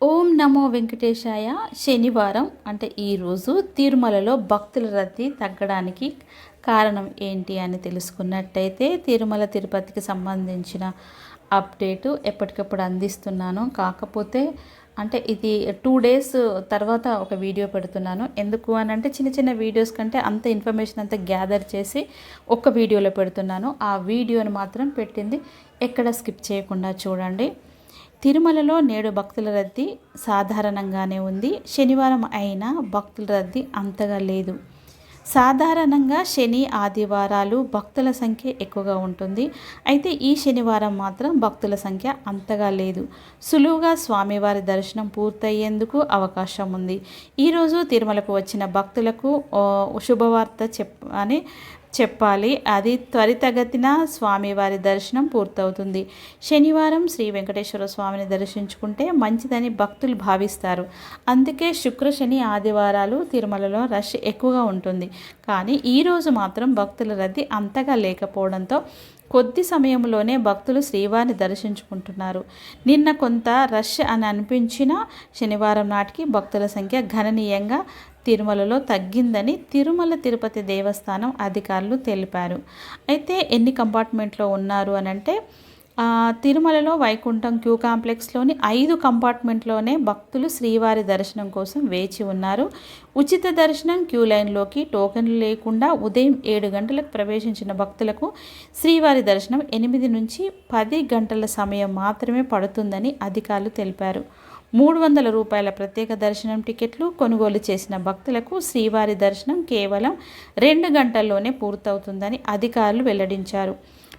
ఓం నమో వెంకటేశాయ. శనివారం అంటే ఈరోజు తిరుమలలో భక్తుల రద్దీ తగ్గడానికి కారణం ఏంటి అని తెలుసుకున్నట్టయితే తిరుమల తిరుపతికి సంబంధించిన అప్డేటు ఎప్పటికప్పుడు అందిస్తున్నాను. కాకపోతే అంటే ఇది టూ డేస్ తర్వాత ఒక వీడియో పెడుతున్నాను. ఎందుకు అని అంటే చిన్న చిన్న వీడియోస్ కంటే అంత ఇన్ఫర్మేషన్ అంతా గ్యాదర్ చేసి ఒక వీడియోలో పెడుతున్నాను. ఆ వీడియోని మాత్రం పెట్టింది ఎక్కడ స్కిప్ చేయకుండా చూడండి. తిరుమలలో నేడు భక్తుల రద్దీ సాధారణంగానే ఉంది. శనివారం అయినా భక్తుల రద్దీ అంతగా లేదు. సాధారణంగా శని ఆదివారాలు భక్తుల సంఖ్య ఎక్కువగా ఉంటుంది. అయితే ఈ శనివారం మాత్రం భక్తుల సంఖ్య అంతగా లేదు. సులువుగా స్వామివారి దర్శనం పూర్తయ్యేందుకు అవకాశం ఉంది. ఈరోజు తిరుమలకు వచ్చిన భక్తులకు శుభవార్త చెప్ అని చెప్పాలి. అది త్వరితగతిన స్వామివారి దర్శనం పూర్తవుతుంది. శనివారం శ్రీ వెంకటేశ్వర స్వామిని దర్శించుకుంటే మంచిదని భక్తులు భావిస్తారు. అందుకే శుక్ర శని ఆదివారాలు తిరుమలలో రష్ ఎక్కువగా ఉంటుంది. కానీ ఈరోజు మాత్రం భక్తుల రద్దీ అంతగా లేకపోవడంతో కొద్ది సమయంలోనే భక్తులు శ్రీవారిని దర్శించుకుంటున్నారు. నిన్న కొంత రష్ అని అనిపించిన శనివారం నాటికి భక్తుల సంఖ్య గణనీయంగా తిరుమలలో తగ్గిందని తిరుమల తిరుపతి దేవస్థానం అధికారులు తెలిపారు. అయితే ఎన్ని కంపార్ట్మెంట్లో ఉన్నారు అని అంటే తిరుమలలో వైకుంఠం క్యూ కాంప్లెక్స్లోని ఐదు కంపార్ట్మెంట్లోనే భక్తులు శ్రీవారి దర్శనం కోసం వేచి ఉన్నారు. ఉచిత దర్శనం క్యూ లైన్లోకి టోకెన్లు లేకుండా ఉదయం ఏడు గంటలకు ప్రవేశించిన భక్తులకు శ్రీవారి దర్శనం ఎనిమిది నుంచి పది గంటల సమయం మాత్రమే పడుతుందని అధికారులు తెలిపారు. మూడు వందల రూపాయల ప్రత్యేక దర్శనం టికెట్లు కొనుగోలు చేసిన భక్తులకు శ్రీవారి దర్శనం కేవలం రెండు గంటల్లోనే పూర్తవుతుందని అధికారులు వెల్లడించారు.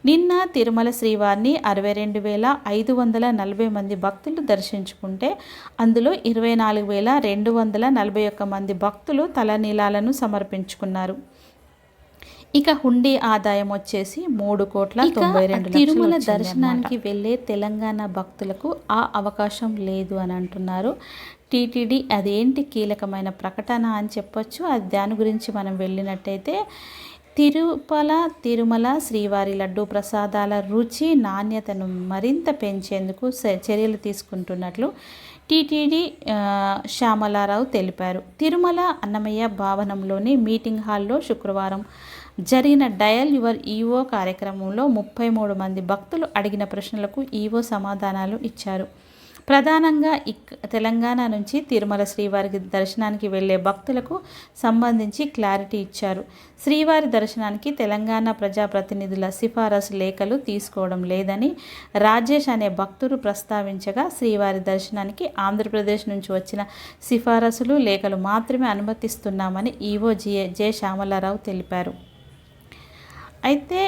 నిన్న తిరుమల శ్రీవారిని అరవై రెండు వేల ఐదు వందల నలభై మంది భక్తులు దర్శించుకుంటే అందులో ఇరవై నాలుగు వేల రెండు వందల నలభై ఒక్క మంది భక్తులు తలనీలాలను సమర్పించుకున్నారు. ఇక హుండీ ఆదాయం వచ్చేసి మూడు కోట్ల తొంభై రెండు తిరుమల దర్శనానికి వెళ్ళే తెలంగాణ భక్తులకు ఆ అవకాశం లేదు అని అంటున్నారు. టీటీడీ అదేంటి కీలకమైన ప్రకటన అని చెప్పొచ్చు. అది దాని గురించి మనం వెళ్ళినట్టయితే తిరుపల తిరుమల శ్రీవారి లడ్డు ప్రసాదాల రుచి నాణ్యతను మరింత పెంచేందుకు చర్యలు తీసుకుంటున్నట్లు టీటీడీ శ్యామలారావు తెలిపారు. తిరుమల అన్నమయ్య భవనంలోని మీటింగ్ హాల్లో శుక్రవారం జరిగిన డయల్ యువర్ ఈవో కార్యక్రమంలో ముప్పై మూడు మంది భక్తులు అడిగిన ప్రశ్నలకు ఈవో సమాధానాలు ఇచ్చారు. ప్రధానంగా ఇక్ తెలంగాణ నుంచి తిరుమల శ్రీవారికి దర్శనానికి వెళ్ళే భక్తులకు సంబంధించి క్లారిటీ ఇచ్చారు. శ్రీవారి దర్శనానికి తెలంగాణ ప్రజాప్రతినిధుల సిఫారసు లేఖలు తీసుకోవడం లేదని రాజేష్ అనే భక్తుడు ప్రస్తావించగా శ్రీవారి దర్శనానికి ఆంధ్రప్రదేశ్ నుంచి వచ్చిన సిఫారసులు లేఖలు మాత్రమే అనుమతిస్తున్నామని ఈవో జే జె శ్యామలారావు తెలిపారు. అయితే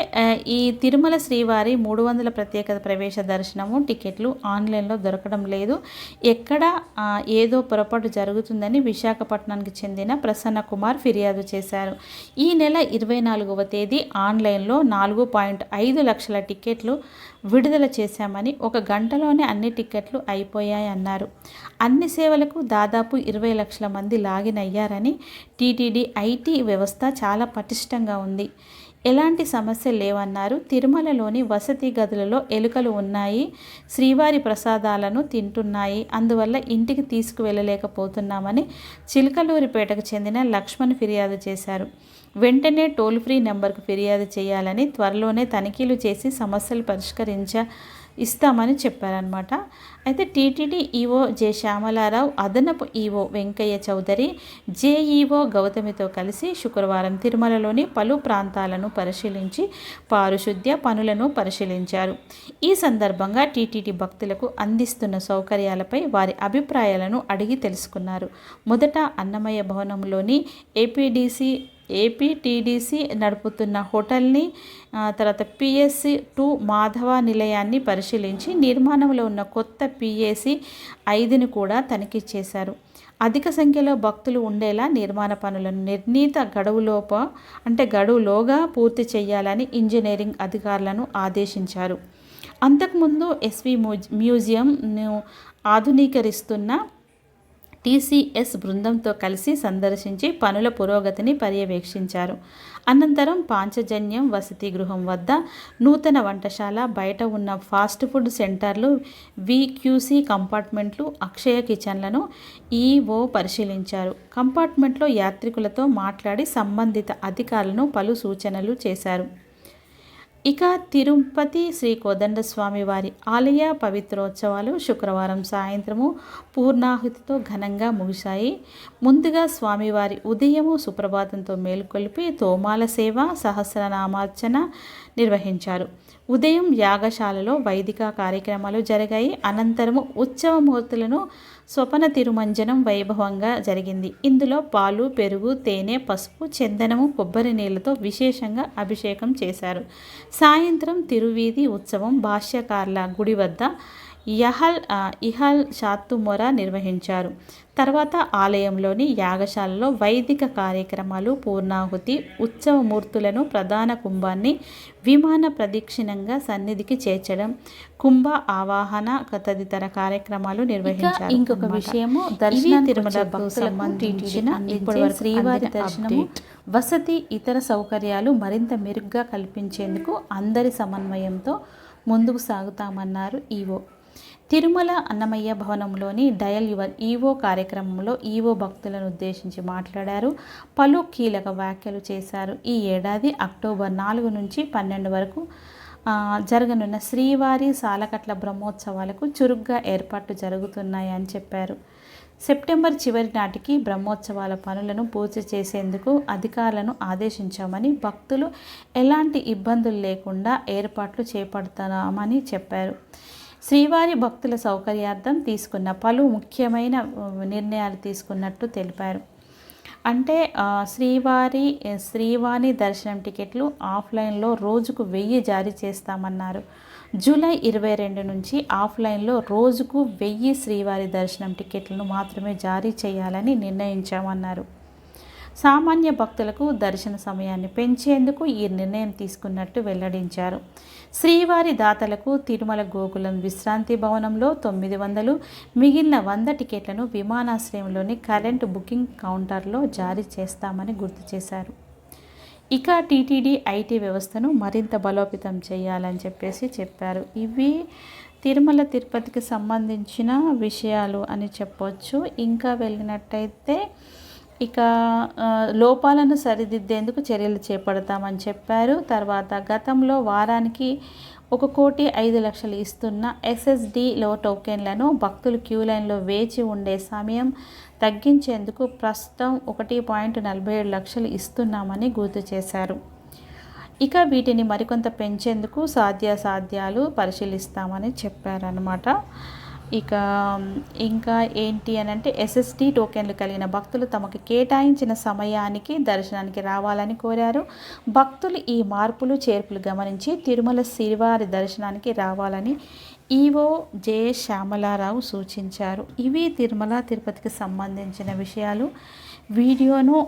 ఈ తిరుమల శ్రీవారి మూడు వందల ప్రత్యేక ప్రవేశ దర్శనము టికెట్లు ఆన్లైన్లో దొరకడం లేదు. ఎక్కడ ఏదో పొరపాటు జరుగుతుందని విశాఖపట్నానికి చెందిన ప్రసన్న కుమార్ ఫిర్యాదు చేశారు. ఈ నెల ఇరవై నాలుగవ తేదీ ఆన్లైన్లో నాలుగు పాయింట్ ఐదు లక్షల టికెట్లు విడుదల చేశామని ఒక గంటలోనే అన్ని టికెట్లు అయిపోయాయి అన్నారు. అన్ని సేవలకు దాదాపు ఇరవై లక్షల మంది లాగిన్ అయ్యారని టీటీడీ ఐటీ వ్యవస్థ చాలా పటిష్టంగా ఉంది. ఎలాంటి సమస్యలు లేవన్నారు. తిరుమలలోని వసతి గదులలో ఎలుకలు ఉన్నాయి. శ్రీవారి ప్రసాదాలను తింటున్నాయి. అందువల్ల ఇంటికి తీసుకువెళ్ళలేకపోతున్నామని చిలకలూరిపేటకు చెందిన లక్ష్మణ్ ఫిర్యాదు చేశారు. వెంటనే టోల్ ఫ్రీ నెంబర్కు ఫిర్యాదు చేయాలని త్వరలోనే తనిఖీలు చేసి సమస్యలు పరిష్కరించ ఇస్తామని చెప్పారనమాట అయితే టీటీడీ ఈవో జె శ్యామలారావు అదనపు ఈవో వెంకయ్య చౌదరి జేఈఓ గౌతమితో కలిసి శుక్రవారం తిరుమలలోని పలు ప్రాంతాలను పరిశీలించి పారిశుద్ధ్య పనులను పరిశీలించారు. ఈ సందర్భంగా టీటీడీ భక్తులకు అందిస్తున్న సౌకర్యాలపై వారి అభిప్రాయాలను అడిగి తెలుసుకున్నారు. మొదట అన్నమయ్య భవనంలోని ఏపీడీసీ ఏపీటీడీసీ నడుపుతున్న హోటల్ని తర్వాత పిఎస్సి టూ మాధవ నిలయాన్ని పరిశీలించి నిర్మాణంలో ఉన్న కొత్త పిఎస్సి ఐదుని కూడా తనిఖీ చేశారు. అధిక సంఖ్యలో భక్తులు ఉండేలా నిర్మాణ పనులను నిర్ణీత గడువులోప అంటే గడువులోగా పూర్తి చేయాలని ఇంజనీరింగ్ అధికారులను ఆదేశించారు. అంతకుముందు ఎస్వి మ్యూజియంను ఆధునీకరిస్తున్న టీసీఎస్ బృందంతో కలిసి సందర్శించి పనుల పురోగతిని పర్యవేక్షించారు. అనంతరం పాంచజన్యం వసతి గృహం వద్ద నూతన వంటశాల బయట ఉన్న ఫాస్ట్ ఫుడ్ సెంటర్లు విక్యూసీ కంపార్ట్మెంట్లు అక్షయ కిచెన్లను ఈఓ పరిశీలించారు. కంపార్ట్మెంట్లో యాత్రికులతో మాట్లాడి సంబంధిత అధికారులను పలు సూచనలు చేశారు. ఇక తిరుపతి శ్రీ కోదండస్వామి వారి ఆలయ పవిత్రోత్సవాలు శుక్రవారం సాయంత్రము పూర్ణాహుతితో ఘనంగా ముగిశాయి. ముందుగా స్వామివారి ఉదయము సుప్రభాతంతో మేలుకొల్పి తోమాల సేవ సహస్రనామార్చన నిర్వహించారు. ఉదయం యాగశాలలో వైదిక కార్యక్రమాలు జరిగాయి. అనంతరము ఉత్సవమూర్తులను స్వపన తిరుమంజనం వైభవంగా జరిగింది. ఇందులో పాలు పెరుగు తేనె పసుపు చందనము కొబ్బరి నీళ్ళతో విశేషంగా అభిషేకం చేశారు. సాయంత్రం తిరువీధి ఉత్సవం భాష్యకార్ల గుడి వద్ద యహల్ ఇహల్ శాత్తుమొర నిర్వహించారు. తర్వాత ఆలయంలోని యాగశాలలో వైదిక కార్యక్రమాలు పూర్ణాహుతి ఉత్సవమూర్తులను ప్రధాన కుంభాన్ని విమాన ప్రదక్షిణంగా సన్నిధికి చేర్చడం కుంభ ఆవాహన తదితర కార్యక్రమాలు నిర్వహించారు ఇంకొక విషయము దర్శన తిరుమల సంబంధించిన శ్రీవారి దర్శనము వసతి ఇతర సౌకర్యాలు మరింత మెరుగ్గా కల్పించేందుకు అందరి సమన్వయంతో ముందుకు సాగుతామన్నారు ఈవో. తిరుమల అన్నమయ్య భవనంలోని డయల్ యువర్ ఈవో కార్యక్రమంలో ఈవో భక్తులను ఉద్దేశించి మాట్లాడారు. పలు కీలక వ్యాఖ్యలు చేశారు. ఈ ఏడాది అక్టోబర్ నాలుగు నుంచి పన్నెండు వరకు జరగనున్న శ్రీవారి సాలకట్ల బ్రహ్మోత్సవాలకు చురుగ్గా ఏర్పాట్లు జరుగుతున్నాయని చెప్పారు. సెప్టెంబర్ చివరి నాటికి బ్రహ్మోత్సవాల పనులను పూర్తి చేసేందుకు అధికారులను ఆదేశించామని భక్తులు ఎలాంటి ఇబ్బందులు లేకుండా ఏర్పాట్లు చేపడుతున్నామని చెప్పారు. శ్రీవారి భక్తుల సౌకర్యార్థం తీసుకున్న పలు ముఖ్యమైన నిర్ణయాలు తీసుకున్నట్టు తెలిపారు. అంటే శ్రీవారి శ్రీవాణి దర్శనం టికెట్లు ఆఫ్లైన్లో రోజుకు వెయ్యి జారీ చేస్తామన్నారు. జూలై ఇరవై రెండు నుంచి ఆఫ్లైన్లో రోజుకు వెయ్యి శ్రీవారి దర్శనం టికెట్లను మాత్రమే జారీ చేయాలని నిర్ణయించామన్నారు. సామాన్య భక్తులకు దర్శన సమయాన్ని పెంచేందుకు ఈ నిర్ణయం తీసుకున్నట్టు వెల్లడించారు. శ్రీవారి దాతలకు తిరుమల గోకులం విశ్రాంతి భవనంలో తొమ్మిది వందలు మిగిలిన వంద టికెట్లను విమానాశ్రయంలోని కరెంటు బుకింగ్ కౌంటర్లో జారీ చేస్తామని గుర్తు చేశారు. ఇక టీటీడీ ఐటీ వ్యవస్థను మరింత బలోపేతం చేయాలని చెప్పేసి చెప్పారు. ఇవి తిరుమల తిరుపతికి సంబంధించిన విషయాలు అని చెప్పొచ్చు. ఇంకా వెళ్ళినట్టయితే ఇక లోపాలను సరిదిద్దేందుకు చర్యలు చేపడతామని చెప్పారు. తర్వాత గతంలో వారానికి ఒక కోటి ఐదు లక్షలు ఇస్తున్న ఎస్ఎస్డిలో టోకెన్లను భక్తులు క్యూ లైన్లో వేచి ఉండే సమయం తగ్గించేందుకు ప్రస్తుతం ఒకటి పాయింట్ నలభై ఏడు లక్షలు ఇస్తున్నామని గుర్తు చేశారు. ఇక వీటిని మరికొంత పెంచేందుకు సాధ్యాసాధ్యాలు పరిశీలిస్తామని చెప్పారనమాట ఇక ఇంకా ఏంటి అని అంటే ఎస్ఎస్టీ టోకెన్లు కలిగిన భక్తులు తమకు కేటాయించిన సమయానికి దర్శనానికి రావాలని కోరారు. భక్తులు ఈ మార్పులు చేర్పులు గమనించి తిరుమల శ్రీవారి దర్శనానికి రావాలని ఈవో జే శ్యామలారావు సూచించారు. ఇవి తిరుమల తిరుపతికి సంబంధించిన విషయాలు. వీడియోను